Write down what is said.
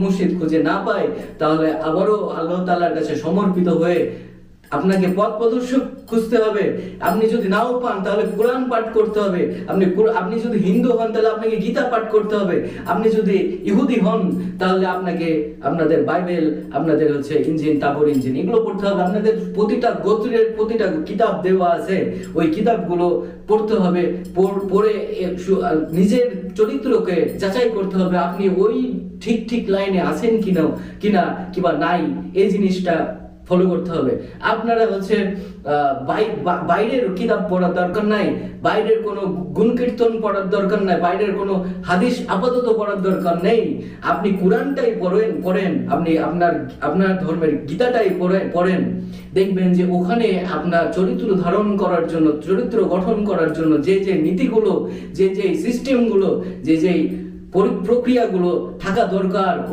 মুর্শিদ খুঁজে না পায় তাহলে আবারও আল্লাহ তালার কাছে সমর্পিত হয়ে আপনাকে পথ প্রদর্শক খুঁজতে হবে। আপনি যদি নাও পান, তাহলে কোরআন পাঠ করতে হবে। আপনি আপনি যদি হিন্দু হন, তাহলে আপনাকে গীতা পাঠ করতে হবে। আপনি যদি ইহুদি হন, তাহলে আপনাকে আপনাদের বাইবেল, আপনাদের হচ্ছে ইঞ্জিন, তাবর ইঞ্জিন, এগুলো পড়তে হবে। আপনাদের প্রতিটা গোত্রের প্রতিটা কিতাব দেওয়া আছে। ওই কিতাবগুলো পড়তে হবে। পড়- নিজের চরিত্রকে যাচাই করতে হবে। আপনি ওই ঠিক ঠিক লাইনে আছেন কিনা কিনা কিংবা নাই, এই জিনিসটা ফলো করতে হবে। আপনারা হচ্ছে বাইরের কিতাব পড়ার দরকার নাই, বাইরের কোনো গুণ কীর্তন পড়ার দরকার নাই, বাইরের কোনো হাদিস আপাতত পড়ার দরকার নেই। আপনি কোরআনটাই পড়েন পড়েন, আপনি আপনার আপনার ধর্মের গীতাটাই পড়েন পড়েন। দেখবেন যে ওখানে আপনার চরিত্র ধারণ করার জন্য, চরিত্র গঠন করার জন্য যে যে নীতিগুলো, যে যে সিস্টেমগুলো যে যে পরি- প্রক্রিয়াগুলো থাকা দরকার